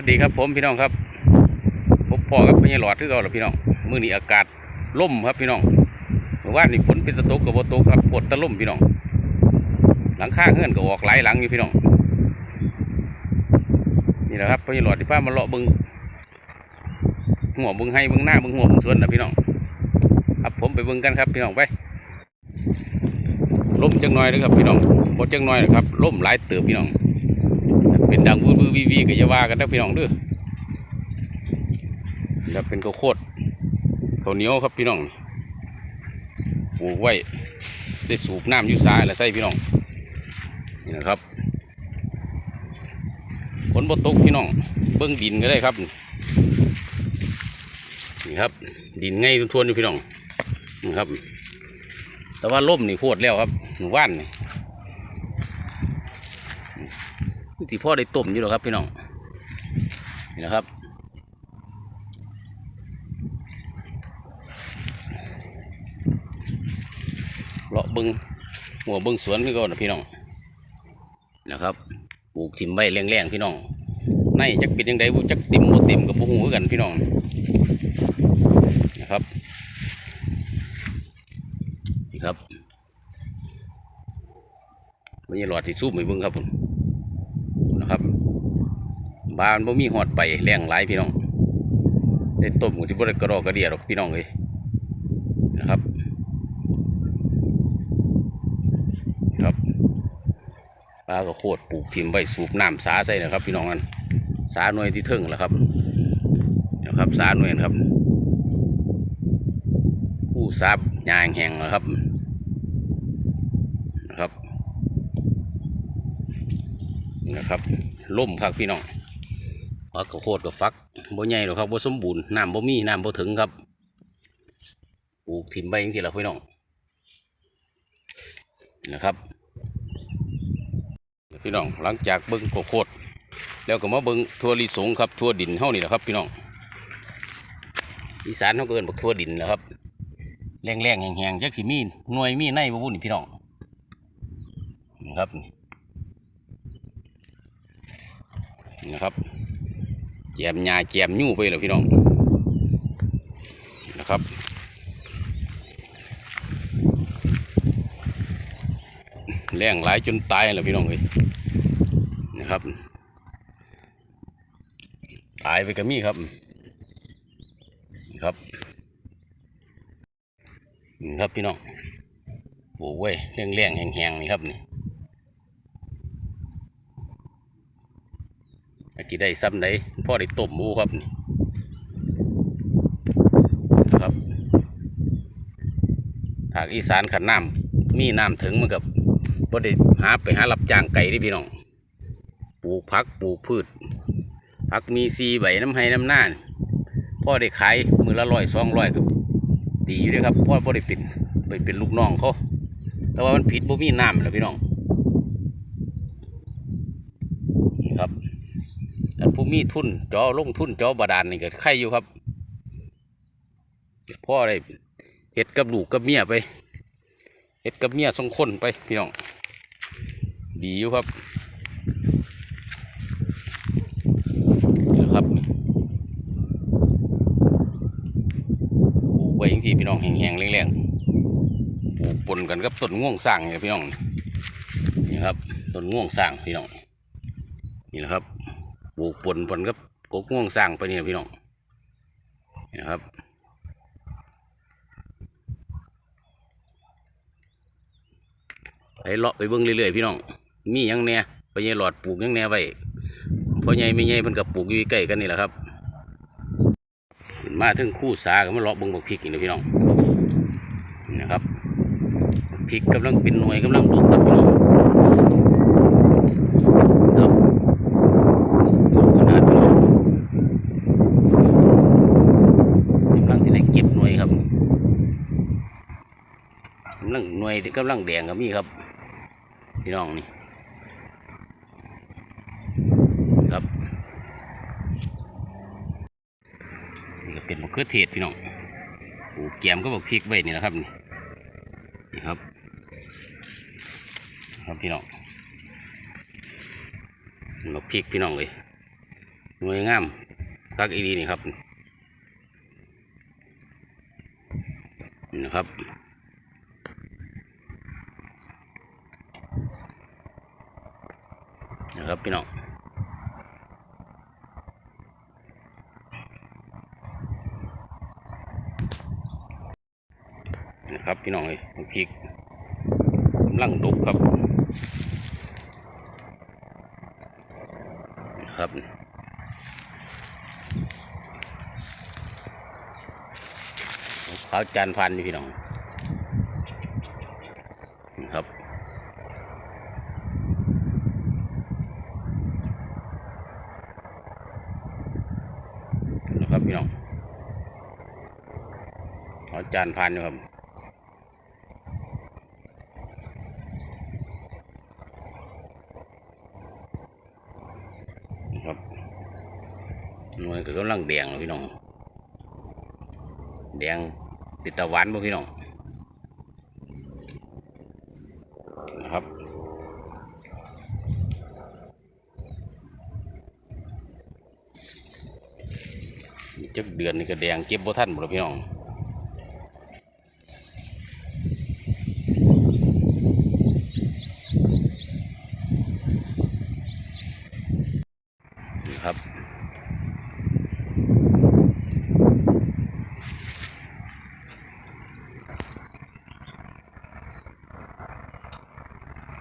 วัสดีครับผมพี่น้องครับพบพ่อกับพี่หลอดที่เราแล้วพี่น้องมื้อนี้อากาศล่มครับพี่น้องเมื่อวานนี้ฝนเป็นตะตกกับบ่ตกครับปวดตะล่มพี่น้อง หลังข้างเฮือนก็ออกหลายหลังอยู่พี่น้องนี่แหละครับพี่หลอดที่พามาเลาะบึงหัวบึงให้บึงหน้าบึงหัวบึงสวนนะพี่น้องครับผมไปบึงกันครับพี่น้องไปล่มจังหน่อยเลยครับพี่น้องบ่จังหน่อยนะครับล่มหลายเติบพี่น้อง เป็นดังวืดวืดวีวีก็อย่าว่ากันนะพี่น้องด้อจะเป็นข้าวโคตรข้าวเหนียวครับพี่น้องปลูกไว้ได้สูบน้ำอยูสายและใส่พี่น้องนี่นะครับฝนบ่ตกพี่น้องเบิ้องดินก็ได้ครับนี่ครับ ดินไงทวนอยู่พี่น้องนี่ครับ แต่ว่าล่มนี่โคตรแล้วครับหมู่านนี่ สิพ่อได้ต้มอยู่หรอกครับพี่น้องนี่นะครับเลาะบิงหัวบิงสวนพี่ก่อนนะพี่น้องนะครับปลูกทิมใบแรงๆพี่น้องในจักปิดยังไงบุจักติ่มบ่ติ่มกับบุหูกันพี่น้องนะครับนี่ครับวันนี้หลอดที่ซูบไม่บิ่งครับผม นะครับบ้านบ่มีหอดไปแรงหลายพี่น้องได้ต้มกูที่บ่ได้กระรอกกระเดียหรอกพี่น้องเลยนะครับครับปลาก็โคตรปลูกทิมไว้สูบน้ำสาใส่นะครับ พี่น้องกันสาหน่วยที่เทิงแหละครับนะครับสาหน่วยครับ ผู้ซับยางแห้งนะครับนะครับ นะครับล่มครับพี่น้องฟักข้าวโพดกับฟักบ่ใหญ่หรอกครับบ่สมบูรณ์น้ำบ่มีน้ำบ่ถึงครับปลูกถิ่มใบอย่างที่เราพี่น้องนะครับพี่น้องหลังจากเบิ้งข้าวโพดแล้วก็มาเบิ้งทั่วลิสงครับทั่วดินเฮานี่แหละครับ พี่น้องอีสานเขาเอิ้นบักทั่วดินแหละครับแรงๆแห้งๆจักสิมีหน่วยมีในบ่บุ่นพี่น้องนี่ครับ นี่นะครับแจมยาแจมยู่ไปเลยพี่น้องนะครับแรงหลายจนตายแล้วพี่น้องเลยนะครับ ตายไปก็มีครับนี่ครับนี่ครับพี่น้องโอ้ยแรงแรงแห้งๆนี่ครับนี่ ตะ กี้ได้ซ้ำได้พ่อได้ต้มหมูครับนี่ครับภาคอีสานขันน้ำมีน้ำถึงมันกับพ่ได้หาไปหารับจ้างไก่ที่พี่น้องปลูกพักปลูกพืชพักมีซีใบน้ำให้น้ำหน้านพ่อได้ขายมือละร้อยสองร้อยกับดีอยู่เลยครับพ่อพ่อได้เป็นไปเป็นลูกน้องเขาแต่ว่ามันผิดบ่มีน้ำแล้วพี่น้องนี่ครับ มีทุนจอลงทุนจอบาดาลนี่ก็ใครอยู่ครับพ่อได้เห็ดกับลูกกับเมียไปเห็ดกับเมียสองคนไปพี่น้องดีอยู่ครับนี่แหละครับปลูกไว้อย่างที่พี่น้องแห้งๆแรงๆปลูกปนกันกับต้นง่วงสร้างเนี่ยพี่น้องนี่ครับต้นง่วงสร้างพี่น้องนี่แหละครับ ปลูกปนปนกับกกง่วงสร้างไปเนี่ยพี่น้องนะครับไปเลาะไปเบิ้งเรื่อยๆพี่น้อง มียังแน่ไปยัยหลอดปลูกยังแน่ไว้พอใหญ่ไม่ใหญ่มันกับปลูกอยู่ใกล้กันนี่แหละครับขึ้นมาถึงคู่สาก็มาเลาะเบิ้งบักพริกนี่นะพี่น้องนะครับพริกกำลังเป็นหน่วยกำลังดกครับพี่น้องครับ ดูขนาดพี่น้องกำลังที่ได้เก็บหน่วยครับกำลังหน่วย ที่กำลังแดงก็มีครับ พี่น้องนี่ครับนี่ก็เป็นมะเขือเทศพี่น้องปลูกแกมก็บอกพริกไว้นี่นะครับนี่นี่ครับ ครับพี่น้องมะพริกพี่น้องเลยหน่วยงามคักอีดีนี่ครับนี่นะครับ นะ ครับพี่น้องนะครับพี่น้องเลยพริกกำลังดุกครับนะครับขาวจานพันนี่พี่น้องนะครับ นะ ครับพี่น้องเอาจานพานอยู่ครับครับหน่วยก็กำลังแดงแล้วพี่น้องแดงติดตะวันบ่พี่น้องนะครับ จักเดือนนี่ก็แดงเก็บบ่ทันหมดแล้วพี่น้องนี่ครับ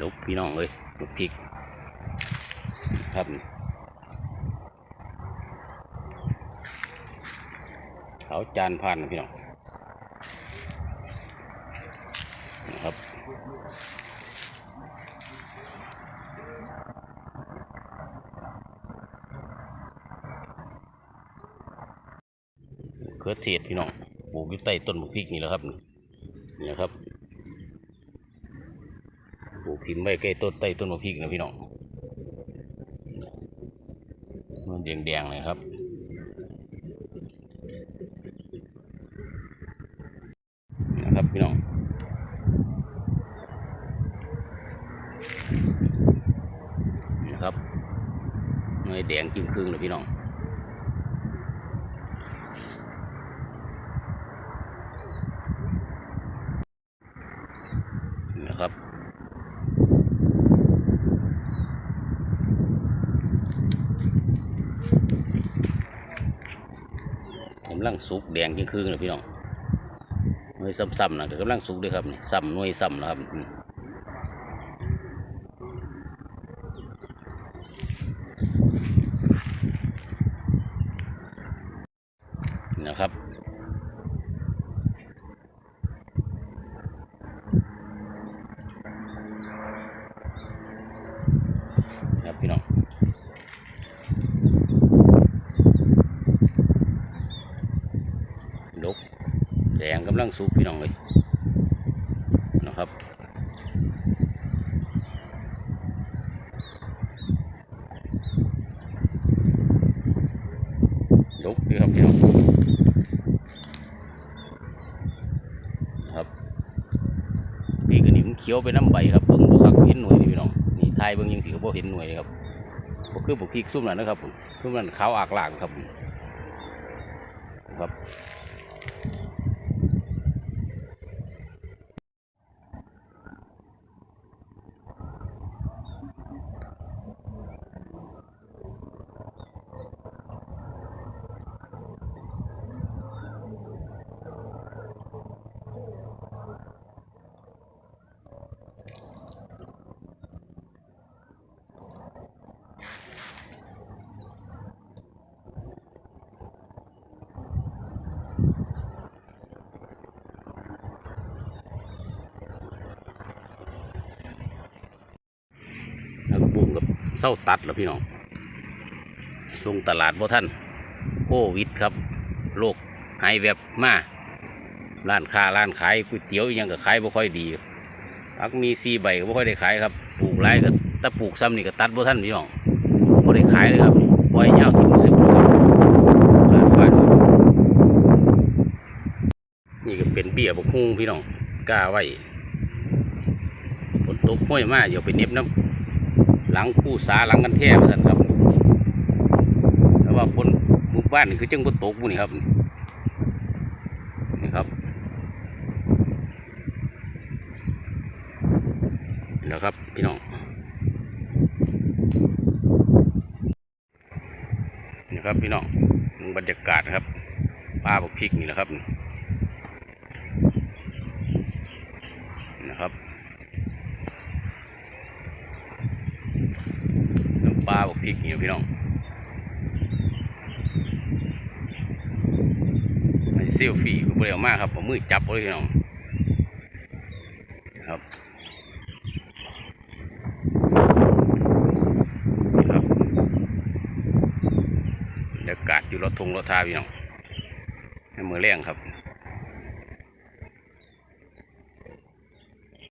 ดกพี่น้องเลยดกพริกครับ ขาจานพันพี่น้องนะครับเขือเทศพี่น้องปลูกอยู่ใต้ต้นมะพริกนี่แหละครับนี่นะครับปลูกทิมไว้ใกล้ต้นใต้ต้นมะพริกนะพี่น้องมันแดงๆเลยครับพี่น้องนี่นะครับเงย แดงจึงครึ่งเลยพี่น้องนะครับกำลังสุกแดงจึงครึ่งเลยพี่น้องหน่วยซ้ำๆนะกำลังสุกด้วยครับนี่ซ้ำหน่วยซ้ำนะครับอืมนะครับ ครับพี่น้องดกแดงกำลังสุกพี่น้องเลยนะครับดกดีครับพี่น้องครับพี่ก็นี่มเขียวไปน้ำใบครับเบิ่งบ่คักเห็นหน่วยนี่พี่น้อง ทายเบิ่งยังสิก็บ่เห็นหน่วยครับก็คือบุกพริกซุ่มนั่นนะครับซุ่มนั่นขาวอากลางครับ ครับ เศร้าตัดแล้วพี่น้องส่งตลาดบ่ท่านโควิดครับโรคหายแวบมาร้านค้าร้านขายก๋วยเตี๋ยวยังก็ขายบ่ค่อยดีพักมีซีใบก็บ่ค่อยได้ขายครับปลูกไรก็ถ้าปลูกซ้ำนี่ก็ตัดบ่ท่านพี่น้องบ่ได้ขายเลยครับปล่อยยาวทิ้งสิบครับร้านฟ้านี่ก็เป็นเบี้ยบกฮุงพี่น้องกล้าไว้ฝนตกห้อยมาเดี๋ยวไปเน็บน้ำ หลังคู่สาหลังกันแท้เหมือนกันครับบ้านนี่คือจังบ่ตกบุนี่ครับนี่ครับแล้วครับพี่น้องนี่ครับพี่น้องบรรยากาศครับป้าบักพริกนี่แหละครับน้ำปลาบกพริกนี่พี่น้องเซลฟี่ก็บ่ได้เอามาครับผมมือจับเลยพี่น้องครับครับบรรยากาศอยู่รถทงรถทาพี่น้องให้มือแรงครับ